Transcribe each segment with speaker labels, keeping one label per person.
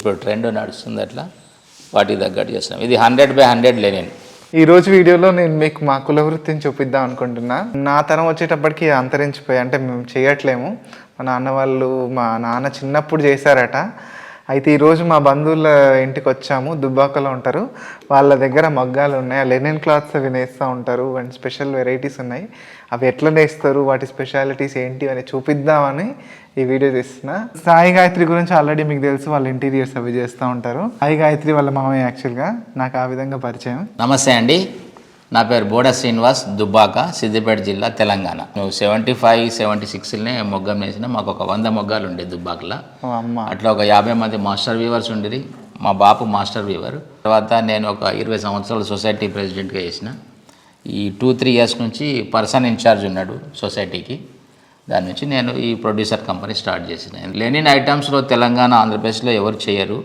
Speaker 1: ఇప్పుడు ట్రెండ్ నడుస్తుంది అట్లా వాటికి తగ్గట్టు చేస్తున్నాం. ఇది హండ్రెడ్ బై హండ్రెడ్ లెనిన్.
Speaker 2: ఈ రోజు వీడియోలో నేను మీకు మా కుల వృత్తిని చూపిద్దాం అనుకుంటున్నా. నా తరం వచ్చేటప్పటికి అంతరించిపోయి అంటే మేము చేయట్లేము. మా నాన్న వాళ్ళు మా నాన్న చిన్నప్పుడు చేశారట. అయితే ఈరోజు మా బంధువుల ఇంటికి వచ్చాము. దుబ్బాకలో ఉంటారు. వాళ్ళ దగ్గర మగ్గాలు ఉన్నాయి. ఆ లెనిన్ క్లాత్స్ అవి నేస్తూ ఉంటారు. అండ్ స్పెషల్ వెరైటీస్ ఉన్నాయి. అవి ఎట్లా నేస్తారు? వాటి స్పెషాలిటీస్ ఏంటి? అని చూపిద్దామని ఈ వీడియో తీస్తున్నా. సాయి గాయత్రి గురించి ఆల్రెడీ మీకు తెలుసు. వాళ్ళ ఇంటీరియర్స్ అవి చేస్తూ ఉంటారు. సాయి గాయత్రి వాళ్ళ మామయ్య యాక్చువల్గా నాకు ఆ విధంగా పరిచయం.
Speaker 1: నమస్తే అండి. నా పేరు బోడ శ్రీనివాస్ దుబ్బాక సిద్దిపేట జిల్లా తెలంగాణ. నువ్వు సెవెంటీ ఫైవ్ సెవెంటీ సిక్స్లోనే మొగ్గం వేసిన మాకు ఒక వంద మొగ్గాలు ఉండే దుబ్బాకలో. అట్లా ఒక యాభై మంది మాస్టర్ వీవర్స్ ఉండిరి. మా బాపు మాస్టర్ వీవర్. తర్వాత నేను ఒక ఇరవై సంవత్సరాలు సొసైటీ ప్రెసిడెంట్గా చేసిన ఈ టూ త్రీ ఇయర్స్ నుంచి పర్సన్ ఇన్ఛార్జ్ ఉన్నాడు సొసైటీకి. దాని నుంచి నేను ఈ ప్రొడ్యూసర్ కంపెనీ స్టార్ట్ చేసిన. లెనిన్ ఐటమ్స్లో తెలంగాణ ఆంధ్రప్రదేశ్లో ఎవరు చేయరు.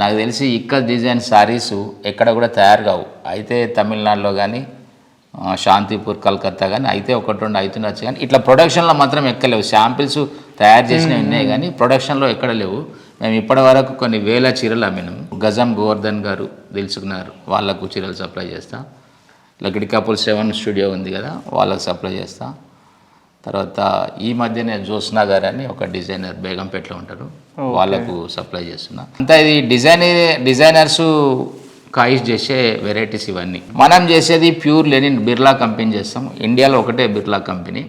Speaker 1: నాకు తెలిసి ఇక్కడ డిజైన్ శారీస్ ఎక్కడ కూడా తయారు కావు. అయితే తమిళనాడులో కానీ శాంతిపూర్ కలకత్తా కానీ అయితే ఒకటి రెండు అవుతుండొచ్చు కానీ ఇట్లా ప్రొడక్షన్లో మాత్రం ఎక్కలేవు శాంపిల్స్ తయారు చేసినవి ఉన్నాయి కానీ ప్రొడక్షన్లో ఎక్కడ లేవు. మేము ఇప్పటి వరకు కొన్ని వేల చీరలు అమ్మినాము గజం గోవర్ధన్ గారు తెలుసుకున్నారు. వాళ్ళకు చీరలు సప్లై చేస్తాం. లకిడి కపుల్ సెవెన్ స్టూడియో ఉంది కదా వాళ్ళకు సప్లై చేస్తాం. తర్వాత ఈ మధ్యనే జ్యోత్స్నా గారు అని ఒక డిజైనర్ బేగంపేటలో ఉంటారు. వాళ్ళకు సప్లై చేస్తున్నా. అంతా ఇది డిజైన్ డిజైనర్స్ కాయిస్ చేసే వెరైటీస్ ఇవన్నీ. మనం చేసేది ప్యూర్ లెనిన్ బిర్లా కంపెనీ చేస్తాం. ఇండియాలో ఒకటే బిర్లా కంపెనీ.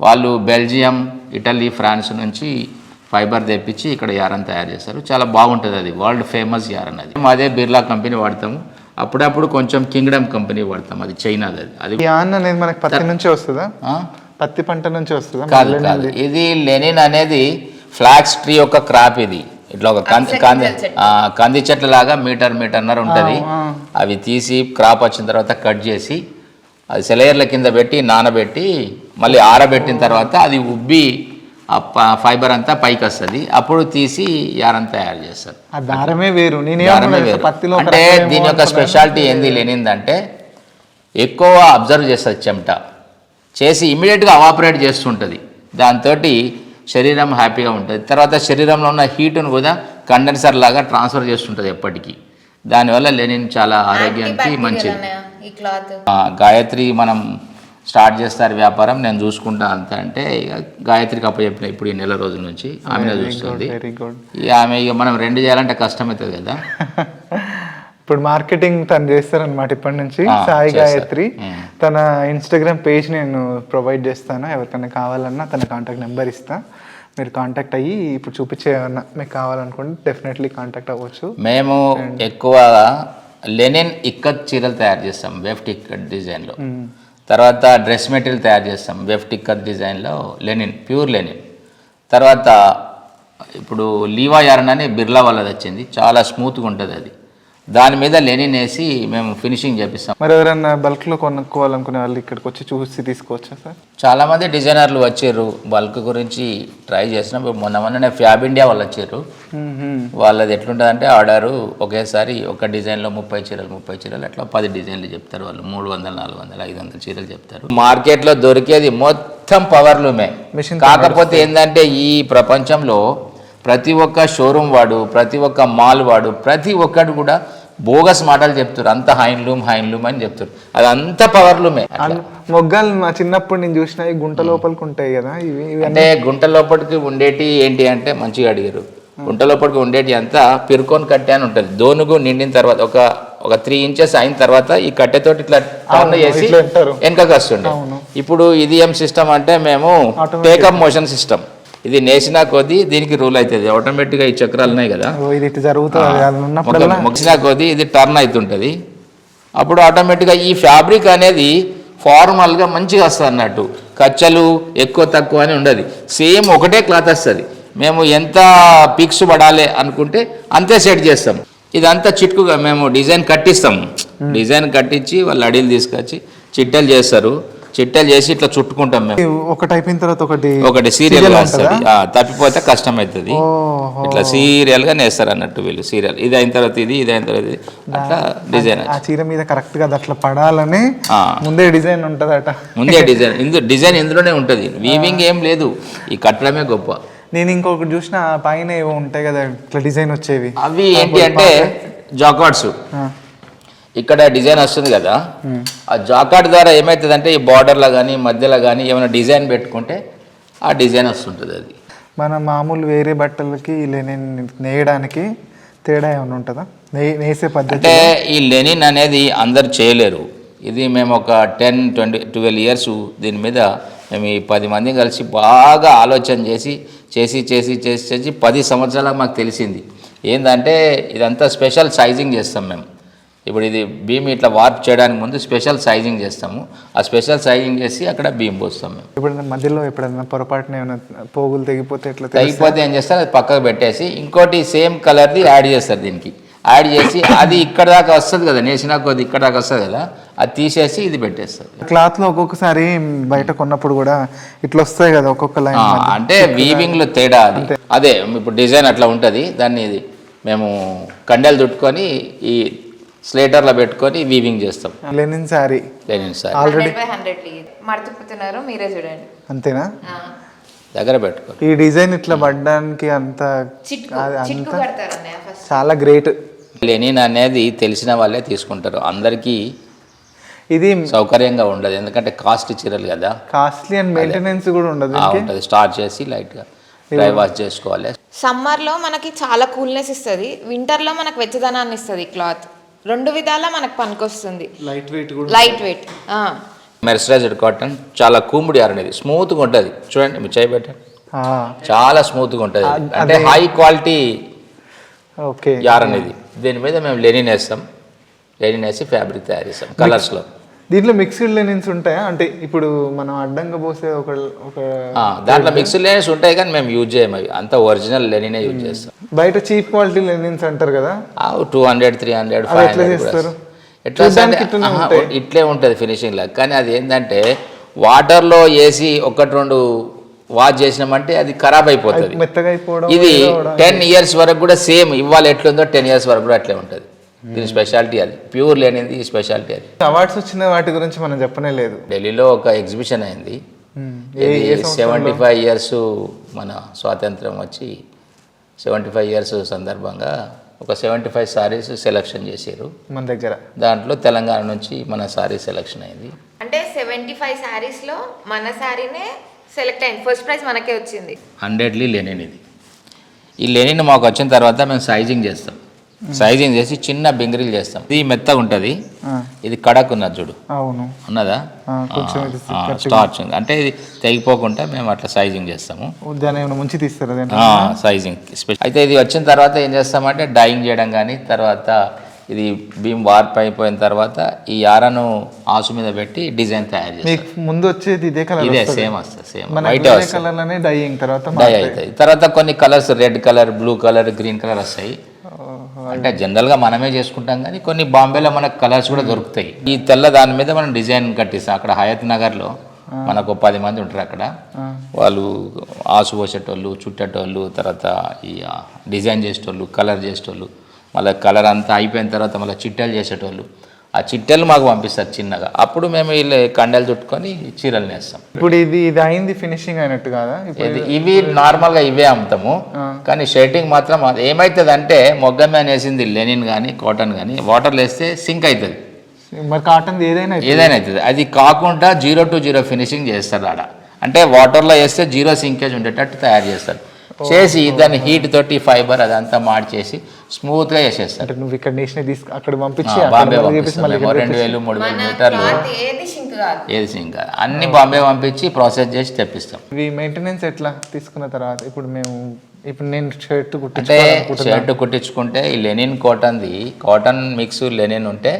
Speaker 1: వాళ్ళు బెల్జియం ఇటలీ ఫ్రాన్స్ నుంచి ఫైబర్ తెప్పించి ఇక్కడ యారన్ తయారు చేస్తారు. చాలా బాగుంటుంది అది. వరల్డ్ ఫేమస్ యారన్ అది. అదే బిర్లా కంపెనీ వాడతాము. అప్పుడప్పుడు కొంచెం కింగ్డమ్ కంపెనీ వాడతాం. అది చైనాది అది. అది
Speaker 2: ఆన్ అనేది మనకి పత్తి నుంచే వస్తుందా? పత్తి పంట నుంచి వస్తుందా?
Speaker 1: కాదు కాదు. ఇది లెనిన్ అనేది ఫ్లాక్స్ ట్రీ యొక్క క్రాప్ ఇది. ఇట్లా ఒక కంది కంది కంది చెట్ల లాగా మీటర్ మీటర్న్నర ఉంటుంది. అవి తీసి క్రాప్ వచ్చిన తర్వాత కట్ చేసి అది సెలయర్ల కింద పెట్టి నానబెట్టి మళ్ళీ ఆరబెట్టిన తర్వాత అది ఉబ్బి ఆ ప- ఫైబర్ అంతా పైకి వస్తుంది. అప్పుడు తీసి యారం తయారు చేస్తారు.
Speaker 2: ఆ దారమే వేరు.
Speaker 1: దారమే వేరు. అంటే దీని యొక్క స్పెషాలిటీ ఏంది లేనిందంటే ఎక్కువ అబ్జర్వ్ చేస్తుంది చెమట. చేసి ఇమీడియట్గా అవాపరేట్ చేస్తుంటుంది. దాంతో శరీరం హ్యాపీగా ఉంటుంది. తర్వాత శరీరంలో ఉన్న హీటును కూడా కండెన్సర్ లాగా ట్రాన్స్ఫర్ చేస్తుంటుంది ఎప్పటికీ. దానివల్ల లెనిన్ చాలా ఆరోగ్యానికి మంచిది.
Speaker 3: ఈ క్లాత్?
Speaker 1: ఆ, గాయత్రి మనం స్టార్ట్ చేస్తారు వ్యాపారం. నేను చూసుకుంటా అంతే అంటే ఇక గాయత్రికి అప్పచెప్పిన ఇప్పుడు ఈ నెల రోజుల నుంచి ఆమెనే చూస్తుంది.
Speaker 2: వెరీ గుడ్
Speaker 1: ఇక ఆమె ఇక మనం రెండు చేయాలంటే కష్టమవుతుంది కదా.
Speaker 2: ఇప్పుడు మార్కెటింగ్ తను చేస్తారనమాట ఇప్పటి నుంచి. సాయి. గాయత్రి. తన ఇన్స్టాగ్రామ్ పేజ్ నేను ప్రొవైడ్ చేస్తాను. ఎవరికైనా కావాలన్నా తన కాంటాక్ట్ నెంబర్ ఇస్తా. మీరు కాంటాక్ట్ అయ్యి ఇప్పుడు చూపించే ఏమన్నా మీకు కావాలనుకుంటే డెఫినెట్లీ కాంటాక్ట్ అవ్వచ్చు.
Speaker 1: మేము ఎక్కువ లెనిన్ ఇక్కత్ చీరలు తయారు చేస్తాం వెఫ్ట్ ఇక్కత్ డిజైన్లో. తర్వాత డ్రెస్ మెటీరియల్ తయారు చేస్తాం వెఫ్ట్ ఇక్కత్ డిజైన్లో లెనిన్ ప్యూర్ లెనిన్. తర్వాత ఇప్పుడు లీవా యారన్ అని బిర్లా వాళ్ళది వచ్చింది. చాలా స్మూత్గా ఉంటుంది అది. దాని మీద లెనిన్ వేసి మేము ఫినిషింగ్ చేపిస్తాం.
Speaker 2: మరి ఎవరైనా బల్క్లో కొనుక్కోవాలనుకునే వాళ్ళు ఇక్కడికి వచ్చి చూసి తీసుకోవచ్చా సార్?
Speaker 1: చాలామంది డిజైనర్లు వచ్చారు. బల్క్ గురించి ట్రై చేసినప్పుడు మొన్న మొన్ననే ఫ్యాబ్ ఇండియా వాళ్ళు వచ్చారు. వాళ్ళది ఎట్లుంటుందంటే ఆర్డరు ఒకేసారి ఒక డిజైన్లో ముప్పై చీరలు ముప్పై చీరలు అట్లా పది డిజైన్లు చెప్తారు వాళ్ళు. మూడు వందలు నాలుగు వందలు ఐదు వందల చీరలు చెప్తారు. మార్కెట్లో దొరికేది మొత్తం పవర్ లూమే.
Speaker 2: Machine
Speaker 1: కాకపోతే ఏంటంటే ఈ ప్రపంచంలో ప్రతి ఒక్క షోరూమ్ వాడు ప్రతి ఒక్క మాల్ వాడు ప్రతి ఒక్కడు కూడా బోగస్ మాటలు చెప్తారు. అంత హైన్లూమ్ హైన్లూమ్ అని చెప్తారు. అది అంత పవర్ లూమే అట్లా.
Speaker 2: మొగ్గాలు మా చిన్నప్పుడు నేను చూసిన ఈ గుంట లోపలికి ఉంటాయి కదా ఇవి
Speaker 1: అంటే గుంట లోపలికి ఉండేటి ఏంటి అంటే మంచిగా అడిగారు. గుంట లోపలికి ఉండేటి అంతా పిరుకొని కట్టె అని ఉంటుంది. దోనుగు నిండిన తర్వాత ఒక ఒక త్రీ ఇంచెస్ అయిన తర్వాత ఈ కట్టెతోటి ఇట్లా టర్న్ చేసి. వెనకకి వస్తుండే. ఇప్పుడు ఇది ఏం సిస్టమ్ అంటే మేము టేకప్ మోషన్ సిస్టమ్ ఇది నేసిన కొద్దీ దీనికి రూల్ అవుతుంది. ఆటోమేటిక్గా ఈ చక్రాలు ఉన్నాయి కదా.
Speaker 2: ఇది జరుగుతుంది
Speaker 1: కొద్దీ ఇది టర్న్ అవుతుంటుంది. అప్పుడు ఆటోమేటిక్గా ఈ ఫ్యాబ్రిక్ అనేది ఫార్మల్గా మంచిగా వస్తుంది అన్నట్టు. ఖర్చులు ఎక్కువ తక్కువ అని ఉండదు. సేమ్ ఒకటే క్లాత్ వస్తుంది. మేము ఎంత పిక్స్ పడాలి అనుకుంటే అంతే సెట్ చేస్తాం. ఇదంతా చిట్టుగా మేము డిజైన్ కట్టిస్తాము డిజైన్ కట్టించి వాళ్ళు అడీలు తీసుకొచ్చి చిట్టెలు చేస్తారు. చిట్టెలు చేసి ఇట్లా చుట్టుకుంటాం మేము.
Speaker 2: ఒకటి అయిపోయిన తర్వాత ఒకటి
Speaker 1: ఒకటి సీరియల్ వస్తుంది
Speaker 2: ఉంటుందా?
Speaker 1: తప్పిపోతే కష్టం అవుతుంది. ఇట్లా సీరియల్గా నేస్తారు అన్నట్టు వీళ్ళు సీరియల్ ఇది అయిన తర్వాత ఇది ఇది అయిన తర్వాత ఇది. అట్లా డిజైన్
Speaker 2: ఆ చీర మీద కరెక్ట్గా అట్లా పడాలని. ముందే డిజైన్ ఉంటదట.
Speaker 1: ముందే డిజైన్ ఇందు డిజైన్ ఇందులోనే ఉంటుంది. వీవింగ్ ఏం లేదు. ఈ కట్టడమే గొప్ప.
Speaker 2: నేను ఇంకొకటి చూసిన పైన ఏవో ఉంటాయి కదా ఇట్లా డిజైన్ వచ్చేవి.
Speaker 1: అవి ఏంటి అంటే జాకార్డ్స్ ఇక్కడ డిజైన్ వస్తుంది కదా. ఆ జాకార్డ్ ద్వారా ఏమవుతుందంటే ఈ బార్డర్లో కానీ మధ్యలో కానీ ఏమైనా డిజైన్ పెట్టుకుంటే ఆ డిజైన్ వస్తుంటుంది అది.
Speaker 2: మన మామూలు వేరే బట్టలకి లెనిన్ నేయడానికి తేడా ఏమైనా ఉంటుందా? నేసే పద్ధతి
Speaker 1: అంటే ఈ లెనిన్ అనేది అందరు చేయలేరు. ఇది మేము ఒక టెన్ ట్వంటీ ట్వెల్వ్ ఇయర్స్ దీని మీద మేము ఈ పది మంది కలిసి బాగా ఆలోచన చేసి చేసి చేసి చేసి చేసి పది సంవత్సరాలకు మాకు తెలిసింది. ఏంటంటే ఇదంతా స్పెషల్ సైజింగ్ చేస్తాం మేము. ఇప్పుడు ఇది బీమ్ ఇట్లా వార్ప్ చేయడానికి ముందు స్పెషల్ సైజింగ్ చేస్తాము. ఆ స్పెషల్ సైజింగ్ చేసి అక్కడ బీమ్ పోస్తాం మేము.
Speaker 2: ఎప్పుడైనా మధ్యలో ఎప్పుడైనా పొరపాటున ఏమైనా పోగులు తెగిపోతే ఎట్లా?
Speaker 1: తగ్గిపోతే ఏం చేస్తారు? అది పక్కకు పెట్టేసి ఇంకోటి సేమ్ కలర్ది యాడ్ చేస్తారు దీనికి. యాడ్ చేసి అది ఇక్కడ దాకా వస్తుంది కదా నేసిన కొద్ది ఇక్కడ దాకా వస్తుంది కదా అది తీసేసి ఇది పెట్టేస్తారు.
Speaker 2: క్లాత్లో ఒక్కొక్కసారి బయట కొన్నప్పుడు కూడా ఇట్లా వస్తాయి కదా ఒక్కొక్క లైన్
Speaker 1: అంటే వీవింగ్లో తేడా అది. అదే ఇప్పుడు డిజైన్ అట్లా ఉంటుంది దాన్ని ఇది మేము కండెలు చుట్టుకొని ఈ స్లేటర్లో పెట్టుకొని వీవింగ్ చేస్తాం.
Speaker 2: Linen sari.
Speaker 1: Linen sir
Speaker 2: already
Speaker 3: మర్చిపోతున్నారు మీరే చూడండి.
Speaker 2: అంతేనా.
Speaker 1: దగ్గర పెట్టుకొని
Speaker 2: ఈ డిజైన్ ఇట్లా పడడానికి అంత
Speaker 3: చిట్కు
Speaker 2: అది
Speaker 3: చిట్కు
Speaker 2: అంత
Speaker 3: కడతారు అన్నయ్య ఫస్ట్.
Speaker 2: చాలా గ్రేట్.
Speaker 1: లెనిన్ అనేది తెలిసిన వాళ్ళే తీసుకుంటారు. అందరికీ
Speaker 2: ఇది
Speaker 1: సౌకర్యంగా ఉండదు. ఎందుకంటే కాస్ట్ చీరలు కదా.
Speaker 2: కాస్ట్లీ అండ్ మెయింటెనెన్స్ కూడా ఉండదు
Speaker 1: ఉంటుంది స్టార్ట్ చేసి లైట్గా డ్రై వాష్ చేసుకోవాలి.
Speaker 3: సమ్మర్లో మనకి చాలా కూల్నెస్ ఇస్తుంది. వింటర్లో మనకు వెచ్చదనాన్ని ఇస్తుంది క్లాత్. రెండు విధాలా మనకు పనికొస్తుంది.
Speaker 2: లైట్ వెయిట్ కూడా
Speaker 3: లైట్ వెయిట్
Speaker 1: మెర్సరైజ్డ్ కాటన్ చాలా కూముడి యార్ అనేది. స్మూత్గా ఉంటుంది. చూడండి మీరు చేయి పెట్టండి
Speaker 2: ఆ,
Speaker 1: చాలా స్మూత్గా ఉంటుంది. అంటే. High quality
Speaker 2: okay.
Speaker 1: యార్ అనేది. దీని మీద మేము లెనిన్ వేస్తాం. లెనిన్ వేసి ఫ్యాబ్రిక్ తయారు చేస్తాం. కలర్స్లో
Speaker 2: దీంట్లో మిక్స్డ్ లెనిన్స్ ఉంటాయా? అంటే ఇప్పుడు మనం అడ్డంగా పోసే ఒక ఒక
Speaker 1: దాంట్లో మిక్స్డ్ లెనిన్స్ ఉంటాయి కానీ మేము యూజ్ చేయము. అవి అంతా ఒరిజినల్ లెనినే యూజ్ చేస్తాం.
Speaker 2: బయట చీప్ క్వాలిటీ లెనిన్స్ అంటారు కదా?
Speaker 1: Two hundred three hundred five
Speaker 2: ఎట్లా
Speaker 1: హండ్రెడ్. ఇట్లే ఉంటుంది ఫినిషింగ్ లాగా కానీ అది ఏంటంటే వాటర్లో వేసి ఒకటి రెండు వాష్ చేసినామంటే అది ఖరాబ్ అయిపోతుంది.
Speaker 2: మెత్తగా అయిపోవడం
Speaker 1: ఇది. టెన్ ఇయర్స్ వరకు కూడా సేమ్ ఇవాళ ఎట్లుందో టెన్ ఇయర్స్ వరకు కూడా అట్లే ఉంటుంది. దీని స్పెషాలిటీ అది. ప్యూర్ లేనిది స్పెషాలిటీ అది.
Speaker 2: అవార్డ్స్ వచ్చిన వాటి గురించి మనం చెప్పనే లేదు.
Speaker 1: ఢిల్లీలో ఒక ఎగ్జిబిషన్ అయింది? సెవెంటీ ఫైవ్ ఇయర్స్ మన స్వాతంత్రం వచ్చి సెవెంటీ ఫైవ్ ఇయర్స్ సందర్భంగా ఒక సెవెంటీ ఫైవ్ సారీస్ సెలెక్షన్ చేశారు.
Speaker 2: మన దగ్గర.
Speaker 1: దాంట్లో తెలంగాణ నుంచి మన సారీ సెలెక్షన్ అయింది.
Speaker 3: అంటే సెవెంటీ ఫైవ్ శారీస్లో మన శారీనే సెలెక్ట్ అయింది. ఫస్ట్ ప్రైజ్ మనకే వచ్చింది.
Speaker 1: హండ్రెడ్లీ లెనిన్ ఇది ఈ లెనిన్ మాకు వచ్చిన తర్వాత మేము సైజింగ్ చేస్తాం. సైజింగ్ చేసి చిన్న బింగిరీలు చేస్తాం. ఇది మెత్తగా ఉంటుంది. ఇది కడక్ ఉన్నది చూడు.
Speaker 2: అవును.
Speaker 1: ఉన్నదా. స్టార్చ్ అంటే ఇది తెగిపోకుండా మేము అట్లా సైజింగ్ చేస్తాము.
Speaker 2: ముంచి తీస్తారు
Speaker 1: సైజింగ్ స్పెషల్ అయితే ఇది వచ్చిన తర్వాత ఏం చేస్తామంటే డైయింగ్ చేయడం కానీ తర్వాత ఇది బీమ్ వార్ప్ అయిపోయిన తర్వాత ఈ యారను ఆసు మీద పెట్టి డిజైన్ తయారు చేస్తాం.
Speaker 2: మీకు ముందు వచ్చేది ఇదే కలర్
Speaker 1: ఇదే. సేమ్ వస్తుంది సేమ్ వైట్
Speaker 2: కలర్ డైయింగ్ తర్వాత
Speaker 1: డై. అవుతుంది. తర్వాత కొన్ని colours red colour blue colour green colour వస్తాయి. అంటే జనరల్గా మనమే చేసుకుంటాం కానీ కొన్ని బాంబేలో మనకు కలర్స్ కూడా దొరుకుతాయి. ఈ తెల్ల దాని మీద మనం డిజైన్ కట్టిస్తాం అక్కడ హయత్ నగర్లో మనకు పది మంది ఉంటారు అక్కడ. వాళ్ళు ఆసు పోసేటోళ్ళు చుట్టేటోళ్ళు తర్వాత ఈ డిజైన్ చేసేటోళ్ళు కలర్ చేసేటోళ్ళు మళ్ళీ కలర్ అంతా అయిపోయిన తర్వాత మళ్ళీ చిట్టెలు చేసేటోళ్ళు. ఆ చిట్టెలు మాకు పంపిస్తారు చిన్నగా. అప్పుడు మేము వీళ్ళు కండలు చుట్టుకొని చీరలు నేస్తాం.
Speaker 2: ఇప్పుడు ఇది ఇది అయింది ఫినిషింగ్ అయినట్టు కాదా?
Speaker 1: ఇది ఇవి నార్మల్గా ఇవే అమ్ముతాము. కానీ షర్టింగ్ మాత్రం ఏమవుతుంది అంటే మొగ్గ మీద వేసింది లెనిన్ కానీ కాటన్ కానీ వాటర్లో వేస్తే సింక్ అవుతుంది
Speaker 2: మరి కాటన్ ఏదైనా.
Speaker 1: ఏదైనా అవుతుంది అది కాకుండా జీరో టు జీరో ఫినిషింగ్ చేస్తారు ఆడ. అంటే వాటర్లో వేస్తే జీరో సింకేజ్ ఉండేటట్టు తయారు చేస్తారు. చేసి దాన్ని హీట్ తోటి ఫైబర్ అదంతా మార్చేసి స్మూత్గా చేసేస్తారు.
Speaker 2: అంటే నువ్వు ఇక్కడ నేషన్ తీసుకు అక్కడ పంపించి
Speaker 1: బాంబే
Speaker 2: మళ్ళీ చేపించి
Speaker 1: పంపిస్తాం
Speaker 2: మళ్ళీ
Speaker 1: మేము.
Speaker 2: ఇక్కడ
Speaker 1: రెండు వేలు మూడు వేలు మీటర్లు
Speaker 3: ఏది
Speaker 1: సింక్ కాదు. అన్ని బాంబే పంపించి ప్రాసెస్ చేసి తెప్పిస్తాం.
Speaker 2: ఇవి మెయింటెనెన్స్ ఎట్లా తీసుకున్న తర్వాత ఇప్పుడు మేము ఇప్పుడు నేను షర్ట్ కుట్టించుకోవాలనుకుంటున్నా.
Speaker 1: షర్ట్ కుట్టించుకుంటే ఈ లెనిన్ కాటన్ది కాటన్ మిక్స్ లెనిన్ ఉంటే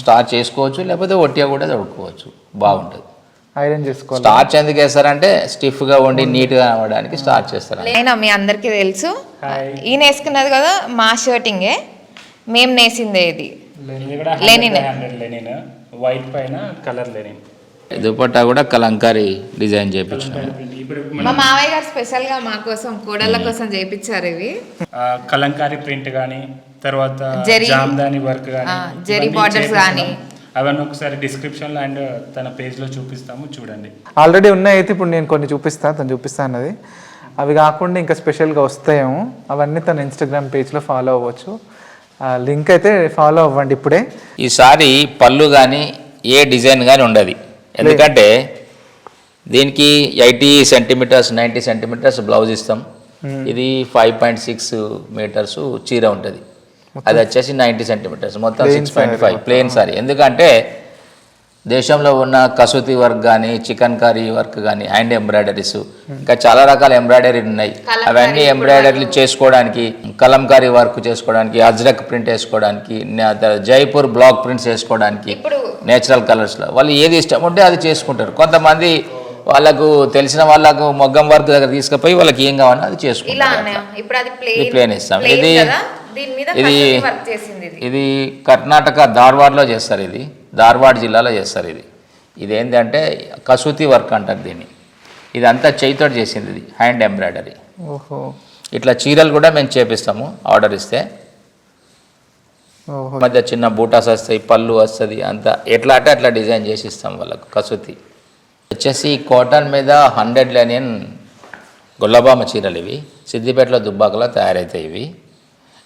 Speaker 1: స్టార్చ్ చేసుకోవచ్చు లేకపోతే ఒట్టిగా కూడా తొడుక్కోవచ్చు. బాగుంటుంది.
Speaker 2: ఐరన్ చేసుకోవాలి.
Speaker 1: స్టార్చ్ ఎందుకు వేస్తారంటే స్టిఫ్గా ఉండి నీట్గా అవ్వడానికి స్టార్చ్ చేస్తారు.
Speaker 3: అయినా మీ అందరికీ తెలుసు. ఈయన వేసుకున్నది కదా మా షర్టింగే. మేము నేసిందే ఇది. లెనిన్.
Speaker 4: వైట్ పైన కలర్ లెనిన్.
Speaker 1: దుపట్టా కూడా కలంకారీ డిజైన్
Speaker 4: ఇప్పుడు
Speaker 3: మా మావయ్య గారు స్పెషల్గా మా కోసం కోడళ్ళ కోసం చేయించారు ఇవి.
Speaker 4: కలంకారీ ప్రింట్ కానీ తర్వాత
Speaker 3: జరీ.
Speaker 4: జామ్దాని వర్క్ కానీ
Speaker 3: ఆ, జరీ
Speaker 4: చేపిస్తున్నాం.
Speaker 3: గానీ.
Speaker 4: అవన్నీ ఒకసారి డిస్క్రిప్షన్లో అండ్ తన పేజ్లో చూపిస్తాము చూడండి.
Speaker 2: ఆల్రెడీ ఉన్నాయి అయితే ఇప్పుడు నేను కొన్ని చూపిస్తా తను చూపిస్తా అన్నది. అవి కాకుండా ఇంకా స్పెషల్గా వస్తాయేమో. అవన్నీ తన ఇన్స్టాగ్రామ్ పేజ్లో ఫాలో అవ్వచ్చు. లింక్ అయితే ఫాలో అవ్వండి ఇప్పుడే.
Speaker 1: ఈసారి పళ్ళు కానీ ఏ డిజైన్ కానీ ఉండదు. ఎందుకంటే దీనికి eighty centimetres ninety centimetres blouse ఇస్తాం. ఇది ఫైవ్ పాయింట్ సిక్స్ మీటర్స్ చీర ఉంటుంది. అది వచ్చేసి నైంటీ సెంటీమీటర్స్ మొత్తం six point. Five plain sari ఎందుకంటే దేశంలో ఉన్న కసూతి వర్క్ కానీ చికెన్ కర్రీ వర్క్ కానీ హ్యాండ్ ఎంబ్రాయిడరీస్ ఇంకా చాలా రకాల ఎంబ్రాయిడరీ ఉన్నాయి. అవన్నీ ఎంబ్రాయిడరీలు చేసుకోవడానికి కలంకారీ వర్క్ చేసుకోవడానికి అజ్రక్ ప్రింట్ వేసుకోవడానికి జైపూర్ బ్లాక్ ప్రింట్స్ వేసుకోవడానికి నేచురల్ కలర్స్లో. వాళ్ళు ఏది ఇష్టం ఉంటే అది చేసుకుంటారు. కొంతమంది వాళ్ళకు తెలిసిన వాళ్ళకు మొగ్గం వర్క్ దగ్గర తీసుకుపోయి వాళ్ళకి ఏం కావాలో అది
Speaker 3: ఇలా
Speaker 1: చేసుకుంటారు
Speaker 3: ఇప్పుడు ప్లేన్
Speaker 1: ఇస్తాం. ఇది- ఇది-
Speaker 3: కసూతి వర్క్ చేసింది ఇది.
Speaker 1: ఇది కర్ణాటక ధార్వాడ్లో చేస్తారు ఇది. ధార్వాడ్ జిల్లాలో చేస్తారు ఇది. ఇది ఏంటంటే కసూతి వర్క్ అంటారు దీన్ని. ఇదంతా చేయితోటి చేసింది ఇది హ్యాండ్ ఎంబ్రాయిడరీ.
Speaker 2: ఓహో.
Speaker 1: ఇట్లా చీరలు కూడా మేము చేపిస్తాము ఆర్డర్ ఇస్తే.
Speaker 2: ఓహో.
Speaker 1: మధ్య చిన్న బూటాస్ వస్తాయి పళ్ళు వస్తుంది అంతా. ఎట్లా అంటే అట్లా డిజైన్ చేసి ఇస్తాం వాళ్ళకు కసూతి. వచ్చేసి కాటన్ మీద హండ్రెడ్ లెనియన్ గుల్లబామ చీరలు ఇవి. సిద్దిపేటలో దుబ్బాకలో తయారవుతాయి ఇవి.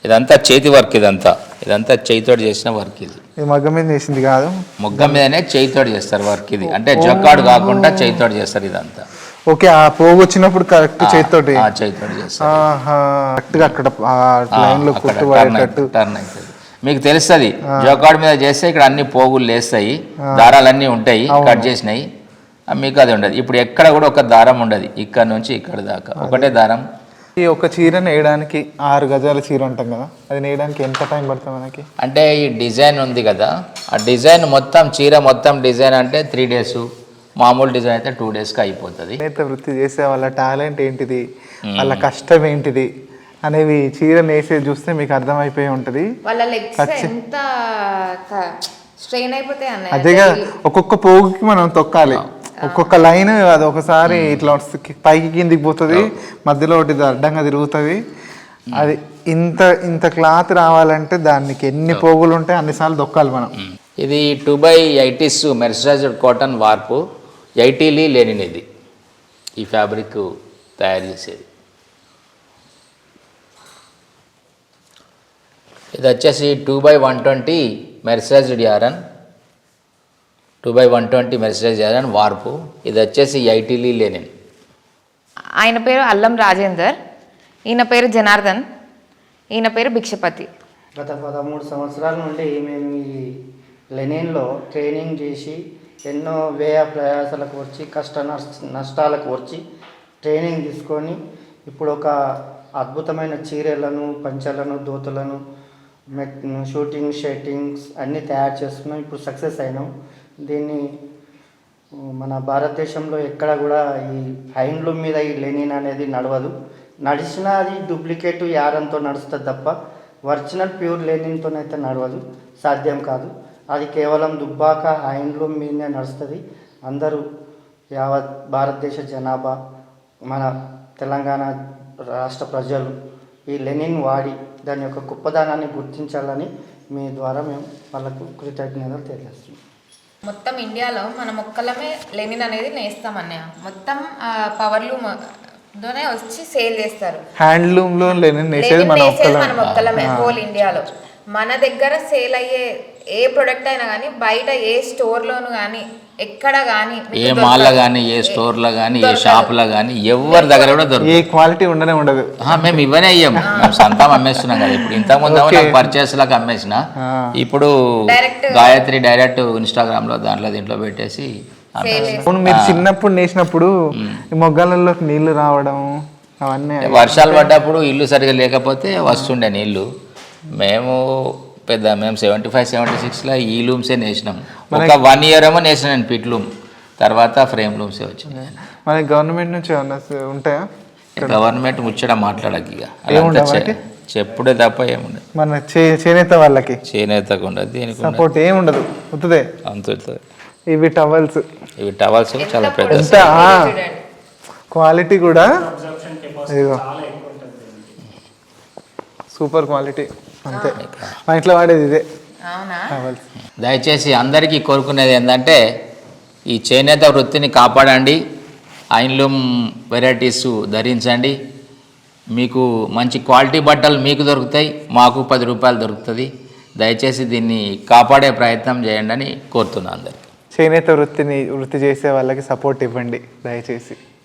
Speaker 1: ఇదంతా చేతి వర్క్ ఇదంతా. ఇదంతా చేయితోటి చేసిన వర్క్ ఇది.
Speaker 2: ఇది మగ్గం మీద వేసింది కాదు?
Speaker 1: మొగ్గ మీదనే చేయితోటి చేస్తారు వర్క్ ఇది. అంటే జొక్కాడు కాకుండా చేయితోటి చేస్తారు ఇదంతా.
Speaker 2: ఓకే ఆ పోగు వచ్చినప్పుడు కరెక్ట్ చేతితోటి
Speaker 1: ఆ, చేయితోటి చేస్తారు.
Speaker 2: అక్కడ లైన్లో
Speaker 1: అక్కడ టర్న్
Speaker 2: పడేటట్టు.
Speaker 1: అయి- టర్న్ అవుతుంది మీకు తెలుస్తుంది జోకాడ్ మీద చేస్తే ఇక్కడ అన్ని పోగులు లేస్తాయి దారాలన్నీ ఉంటాయి కట్ చేసినాయి. ఆ, మీకు అది ఉండదు. ఇప్పుడు ఎక్కడ కూడా ఒక దారం ఉండదు ఇక్కడ నుంచి ఇక్కడ దాకా. ఒకటే దారం.
Speaker 2: ఈ ఒక చీర నేయడానికి ఆరు గజాల చీర ఉంటాం కదా అది నేయడానికి ఎంత టైం పడుతుంది మనకి?
Speaker 1: అంటే ఈ డిజైన్ ఉంది కదా ఆ డిజైన్ మొత్తం చీర మొత్తం డిజైన్ అంటే త్రీ డేస్ మామూలు డిజైన్ అయితే టూ డేస్కి అయిపోతుంది.
Speaker 2: చేనేత వృత్తి చేసే వాళ్ళ టాలెంట్ ఏంటిది వాళ్ళ కష్టం ఏంటిది అనేవి చీర నేసే చూస్తే మీకు అర్థమైపోయి ఉంటుంది.
Speaker 3: వాళ్ళ లెగ్స్ ఎంత స్ట్రెయిన్ అయిపోతాయి అన్నయ్య.
Speaker 2: అదేగా ఒక్కొక్క పోగుకి మనం తొక్కాలి. ఒక్కొక్క లైన్ అది ఒకసారి ఇట్లా పైకి కిందికి పోతుంది మధ్యలో ఒకటి అడ్డంగా తిరుగుతుంది. అది ఇంత ఇంత క్లాత్ రావాలంటే దానికి ఎన్ని పోగులు ఉంటాయి అన్నిసార్లు దొక్కాలి మనం.
Speaker 1: ఇది two by eighties mercerized cotton warp ఎయిటీలీ లేనిది ఈ ఫ్యాబ్రిక్ తయారు చేసేది. ఇది వచ్చేసి two by one twenty mercerized yarn. Two by one twenty mercerize yarn warp. ఇది వచ్చేసి ఎయిటీలీ లేనిన్.
Speaker 3: ఆయన పేరు అల్లం రాజేందర్ ఈయన పేరు జనార్దన్ ఈయన పేరు భిక్షపతి.
Speaker 5: గత పదమూడు సంవత్సరాల నుండి మేము ఈ లెనిన్లో ట్రైనింగ్ చేసి ఎన్నో వ్యయ ప్రయాసాలకు వచ్చి కష్ట నష్ట నష్టాలకు వచ్చి ట్రైనింగ్ తీసుకొని ఇప్పుడు ఒక అద్భుతమైన చీరలను పంచలను దోతులను మెట్ షూటింగ్ షేటింగ్స్ అన్నీ తయారు చేసుకున్నాం. ఇప్పుడు సక్సెస్ అయినాం. దీన్ని మన భారతదేశంలో ఎక్కడ కూడా ఈ హ్యాండ్లూమ్ మీద ఈ లెనిన్ అనేది నడవదు. నడిచినా అది డూప్లికేట్ యారంతో నడుస్తుంది తప్ప ఒరిజినల్ ప్యూర్ లెనిన్తోనైతే నడవదు సాధ్యం కాదు. అది కేవలం దుబ్బాక హ్యాండ్లూమ్ మీదనే నడుస్తుంది. అందరూ యావత్ భారతదేశ జనాభా మన తెలంగాణ రాష్ట్ర ప్రజలు ఈ లెనిన్ వాడి దాని యొక్క గొప్పదనాన్ని గుర్తించాలని మీ ద్వారా మేము వాళ్ళకు కృతజ్ఞతలు తెలియజేస్తున్నాం.
Speaker 3: మొత్తం ఇండియాలో మనం ఒక్కలమే లెనిన్ అనేది నేస్తాం అన్నయ్య మొత్తం పవర్లు తోనే వచ్చి సేల్ చేస్తారు.
Speaker 2: హ్యాండ్లూమ్లో లెనిన్ నేసేది మన
Speaker 3: ఒక్కలమే హోల్ ఇండియాలో. మన దగ్గర సేల్ అయ్యే ఏ ప్రొడక్ట్ అయినా కానీ బయట ఏ స్టోర్ లోను కానీ ఎక్కడ కానీ
Speaker 1: ఏ మాల్లో కానీ ఏ స్టోర్లో కానీ ఏ షాప్లో కానీ ఎవరి దగ్గర కూడా దొరకదు.
Speaker 2: ఏ క్వాలిటీ ఉండనే ఉండదు.
Speaker 1: ఆ, మేము ఇవనే అయ్యాం మేము సంతం అమ్మేస్తున్నాం కదా. ఇప్పుడు ఇంతకుముందు పర్చేస్ లాగా అమ్మేసిన ఇప్పుడు. గాయత్రి డైరెక్ట్ ఇన్స్టాగ్రామ్లో దాంట్లో దీంట్లో పెట్టేసి
Speaker 2: మీరు చిన్నప్పుడు నేసినప్పుడు ఈ మొగ్గలలోకి నీళ్ళు రావడం అవన్నీ
Speaker 1: వర్షాలు పడ్డప్పుడు ఇల్లు సరిగా లేకపోతే వస్తుండే నీళ్ళు మేము పెద్ద మేము సెవెంటీ ఫైవ్ సెవెంటీ సిక్స్లో ఈ లూమ్సే నేసినాం. ఒక వన్ ఇయర్ ఏమో నేసిన నేను పిట్ లూమ్ తర్వాత ఫ్రేమ్ లూమ్సే వచ్చినాయి.
Speaker 2: మన గవర్నమెంట్ నుంచి ఉంటాయా?
Speaker 1: గవర్నమెంట్ ముచ్చట మాట్లాడక ఇక. చెప్పుడే తప్ప ఏముండదు.
Speaker 2: మన చే చేనేత వాళ్ళకి.
Speaker 1: చేనేతకు ఉండదు దీనికి
Speaker 2: సపోర్ట్ ఏముండదు. ఉత్తదే
Speaker 1: అంత.
Speaker 2: ఇవి టవల్స్
Speaker 1: ఇవి టవల్స్ చాలా పెద్ద
Speaker 2: ఎంత? క్వాలిటీ కూడా. ఇదిగో. సూపర్ క్వాలిటీ అంతే. మా ఇంట్లో వాడేది ఇదే.
Speaker 3: అవునా?
Speaker 1: దయచేసి అందరికీ కోరుకునేది ఏంటంటే ఈ చేనేత వృత్తిని కాపాడండి ఐన్లూమ్ వెరైటీస్ ధరించండి. మీకు మంచి క్వాలిటీ బట్టలు మీకు దొరుకుతాయి మాకు పది రూపాయలు దొరుకుతుంది. దయచేసి దీన్ని కాపాడే ప్రయత్నం చేయండి అని కోరుతున్నాను అందరికీ.
Speaker 2: చేనేత వృత్తిని వృత్తి చేసే వాళ్ళకి సపోర్ట్ ఇవ్వండి దయచేసి.